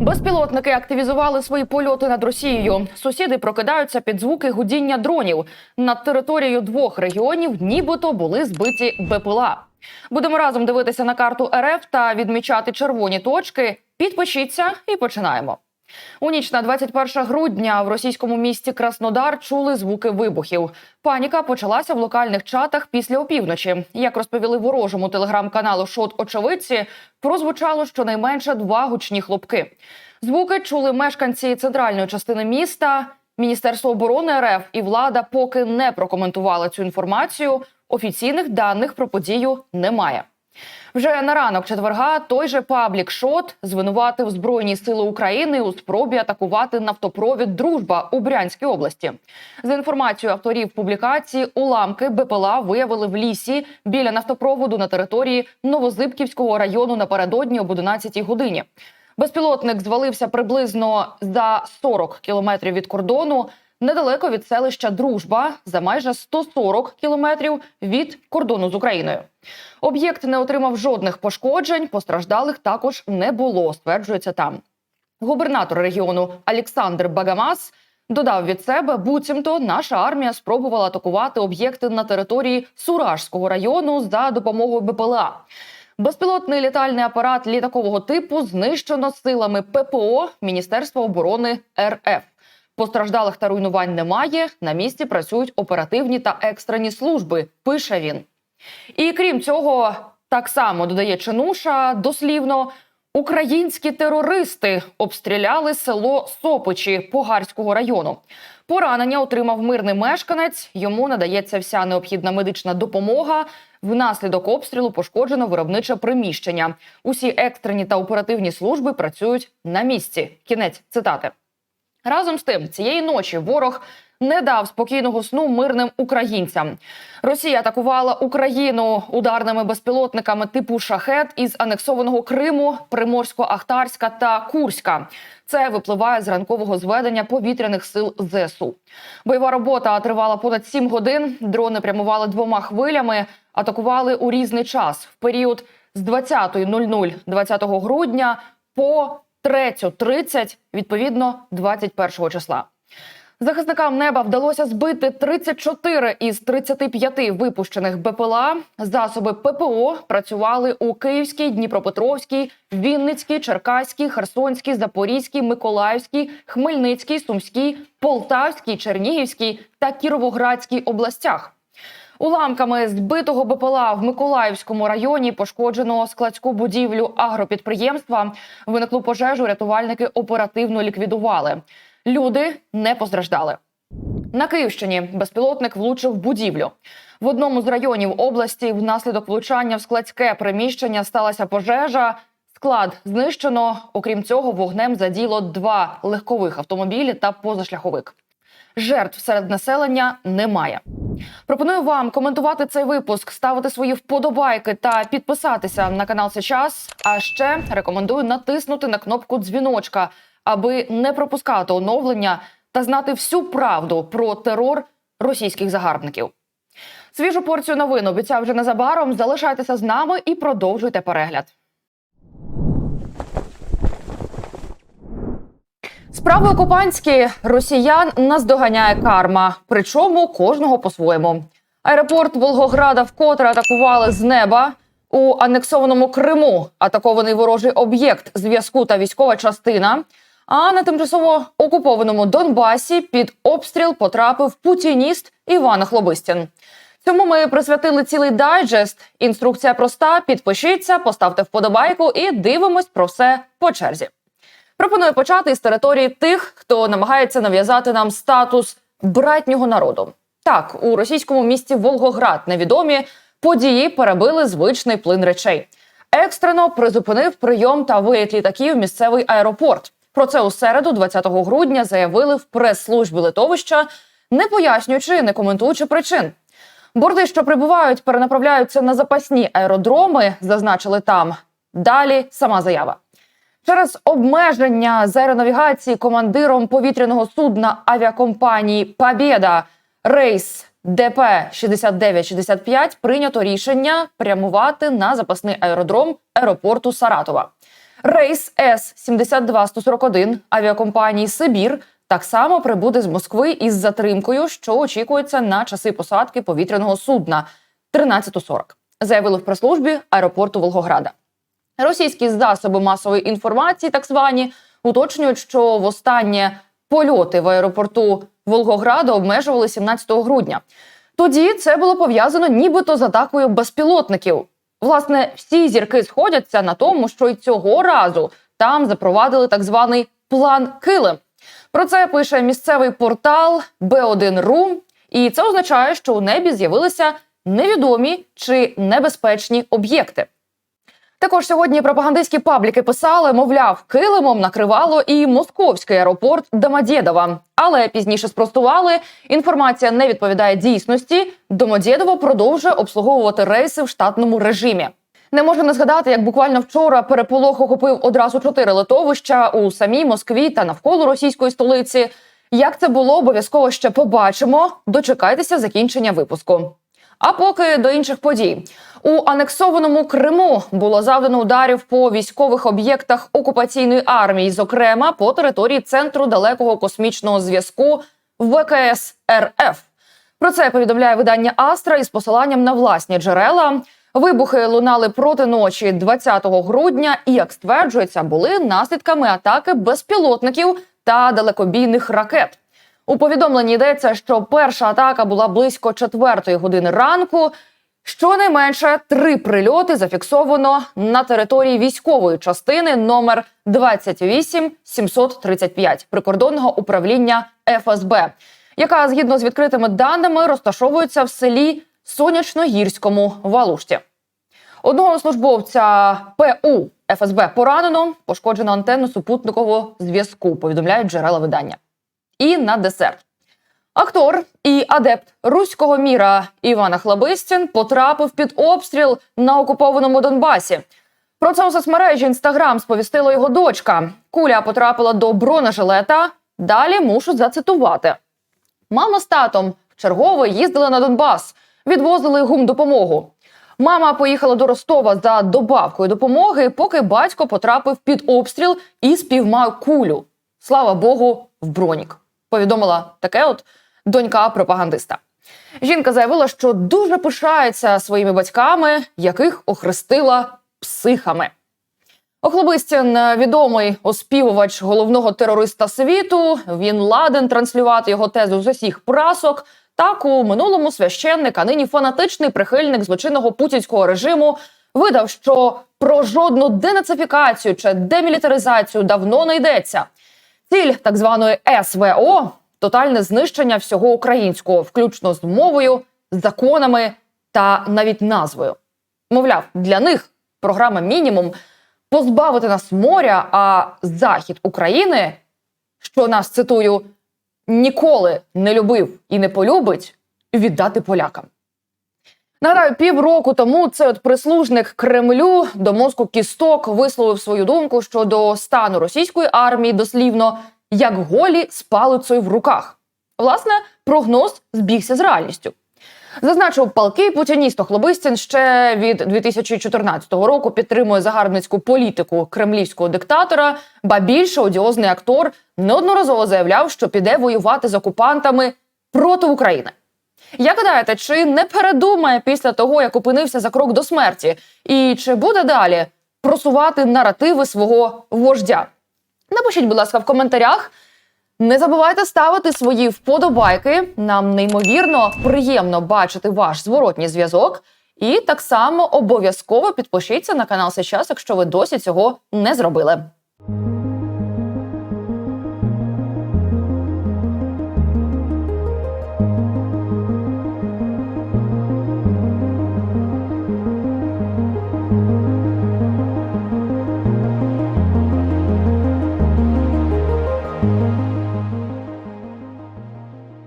Безпілотники активізували свої польоти над Росією. Сусіди прокидаються під звуки гудіння дронів. Над територією двох регіонів нібито були збиті БПЛА. Будемо разом дивитися на карту РФ та відмічати червоні точки. Підпишіться і починаємо. У ніч на 21 грудня в російському місті Краснодар чули звуки вибухів. Паніка почалася в локальних чатах після опівночі. Як розповіли ворожому телеграм-каналу Шот Очевидці, прозвучало щонайменше два гучні хлопки. Звуки чули мешканці центральної частини міста. Міністерство оборони РФ і влада поки не прокоментували цю інформацію. Офіційних даних про подію немає. Вже на ранок четверга той же паблік Шот звинуватив Збройні сили України у спробі атакувати нафтопровід Дружба у Брянській області. За інформацією авторів публікації, уламки БПЛА виявили в лісі біля нафтопроводу на території Новозибківського району напередодні об 11 годині. Безпілотник звалився приблизно за 40 кілометрів від кордону, недалеко від селища Дружба, за майже 140 кілометрів від кордону з Україною. Об'єкт не отримав жодних пошкоджень, постраждалих також не було, стверджується там. Губернатор регіону Олександр Багамас додав від себе, буцімто наша армія спробувала атакувати об'єкти на території Суражського району за допомогою БПЛА. Безпілотний літальний апарат літакового типу знищено силами ППО Міністерства оборони РФ. Постраждалих та руйнувань немає. На місці працюють оперативні та екстрені служби. Пише він. І крім цього, так само додає Чинуша дослівно. Українські терористи обстріляли село Сопичі Погарського району. Поранення отримав мирний мешканець. Йому надається вся необхідна медична допомога. Внаслідок обстрілу пошкоджено виробниче приміщення. Усі екстрені та оперативні служби працюють на місці. Кінець цитати. Разом з тим, цієї ночі ворог не дав спокійного сну мирним українцям. Росія атакувала Україну ударними безпілотниками типу шахет із анексованого Криму, Приморсько-Ахтарська та Курська. Це випливає з ранкового зведення повітряних сил ЗСУ. Бойова робота тривала понад 7 годин. Дрони прямували двома хвилями, атакували у різний час в період з 20.00 20 грудня по 3.30, відповідно 21 числа. Захисникам неба вдалося збити 34 із 35 випущених БПЛА. Засоби ППО працювали у Київській, Дніпропетровській, Вінницькій, Черкаській, Херсонській, Запорізькій, Миколаївській, Хмельницькій, Сумській, Полтавській, Чернігівській та Кіровоградській областях. Уламками збитого БПЛА в Миколаївському районі пошкоджено складську будівлю агропідприємства. Виниклу пожежу рятувальники оперативно ліквідували. Люди не постраждали. На Київщині безпілотник влучив будівлю. В одному з районів області внаслідок влучання в складське приміщення сталася пожежа. Склад знищено. Окрім цього, вогнем заділо два легкових автомобілі та позашляховик. Жертв серед населення немає. Пропоную вам коментувати цей випуск, ставити свої вподобайки та підписатися на канал Сейчас. А ще рекомендую натиснути на кнопку дзвіночка, аби не пропускати оновлення та знати всю правду про терор російських загарбників. Свіжу порцію новин обіцяв вже незабаром. Залишайтеся з нами і продовжуйте перегляд. Справи окупантські росіян наздоганяє карма, причому кожного по-своєму. Аеропорт Волгограда вкотре атакували з неба. У анексованому Криму атакований ворожий об'єкт зв'язку та військова частина. А на тимчасово окупованому Донбасі під обстріл потрапив путініст Іван Хлобистін. Цьому ми присвятили цілий дайджест. Інструкція проста. Підпишіться, поставте вподобайку і дивимось про все по черзі. Пропоную почати із території тих, хто намагається нав'язати нам статус братнього народу. Так, у російському місті Волгоград невідомі події перебили звичний плин речей. Екстрено призупинив прийом та виїзд літаків місцевий аеропорт. Про це у середу, 20 грудня, заявили в прес-службі литовища, не пояснюючи, не коментуючи причин. Борди, що прибувають, перенаправляються на запасні аеродроми, зазначили там. Далі сама заява. Через обмеження з аеронавігації командиром повітряного судна авіакомпанії Побєда рейс ДП 6965 прийнято рішення прямувати на запасний аеродром аеропорту Саратова. Рейс С 72141 авіакомпанії Сибір так само прибуде з Москви із затримкою, що очікується на часи посадки повітряного судна 13.40, заявили в прес-службі аеропорту Волгограда. Російські засоби масової інформації, так звані, уточнюють, що востаннє польоти в аеропорту Волгограда обмежували 17 грудня. Тоді це було пов'язано нібито з атакою безпілотників. Власне, всі зірки сходяться на тому, що й цього разу там запровадили так званий план Килим. Про це пише місцевий портал B1.ru, і це означає, що у небі з'явилися невідомі чи небезпечні об'єкти. Також сьогодні пропагандистські пабліки писали, мовляв, килимом накривало і московський аеропорт Домодєдова. Але пізніше спростували, інформація не відповідає дійсності. Домодєдово продовжує обслуговувати рейси в штатному режимі. Не можу не згадати, як буквально вчора переполох охопив одразу чотири литовища у самій Москві та навколо російської столиці. Як це було, обов'язково ще побачимо. Дочекайтеся закінчення випуску. А поки до інших подій у анексованому Криму було завдано ударів по військових об'єктах окупаційної армії, зокрема по території центру далекого космічного зв'язку ВКС РФ. Про це повідомляє видання Астра із посиланням на власні джерела. Вибухи лунали проти ночі 20 грудня, і як стверджується, були наслідками атаки безпілотників та далекобійних ракет. У повідомленні йдеться, що перша атака була близько четвертої години ранку. Щонайменше три прильоти зафіксовано на території військової частини номер 28735 прикордонного управління ФСБ, яка згідно з відкритими даними розташовується в селі Сонячногірському в Алушті. Одного службовця ПУ ФСБ поранено, пошкоджено антенну супутникового зв'язку. Повідомляють джерела видання. І на десерт. Актор і адепт руського міра Івана Хлабистін потрапив під обстріл на окупованому Донбасі. Про це у соцмережі Інстаграм сповістила його дочка. Куля потрапила до бронежилета. Далі мушу зацитувати. Мама з татом вчергово їздили на Донбас, відвозили гумдопомогу. Мама поїхала до Ростова за добавкою допомоги, поки батько потрапив під обстріл і співмав кулю. Слава Богу, в бронік. Повідомила таке от донька пропагандиста. Жінка заявила, що дуже пишається своїми батьками, яких охрестила психами. Охлобистін відомий оспівувач головного терориста світу. Він ладен транслювати його тезу з усіх прасок. Так у минулому священник, а нині фанатичний прихильник злочинного путінського режиму видав, що про жодну денацифікацію чи демілітаризацію давно не йдеться. Ціль так званої СВО тотальне знищення всього українського, включно з мовою, законами та навіть назвою. Мовляв, для них програма мінімум позбавити нас моря, а захід України, що нас цитую, ніколи не любив і не полюбить, віддати полякам. Нагадаю, півроку тому цей от прислужник Кремлю до мозку кісток висловив свою думку щодо стану російської армії дослівно як голі з палицею в руках. Власне, прогноз збігся з реальністю. Зазначив палкий путініст Охлобистін ще від 2014 року підтримує загарбницьку політику кремлівського диктатора. Ба більше одіозний актор неодноразово заявляв, що піде воювати з окупантами проти України. Як гадаєте, чи не передумає після того, як опинився за крок до смерті, і чи буде далі просувати наративи свого вождя? Напишіть, будь ласка, в коментарях. Не забувайте ставити свої вподобайки. Нам неймовірно приємно бачити ваш зворотній зв'язок. І так само обов'язково підпишіться на канал сейчас, якщо ви досі цього не зробили.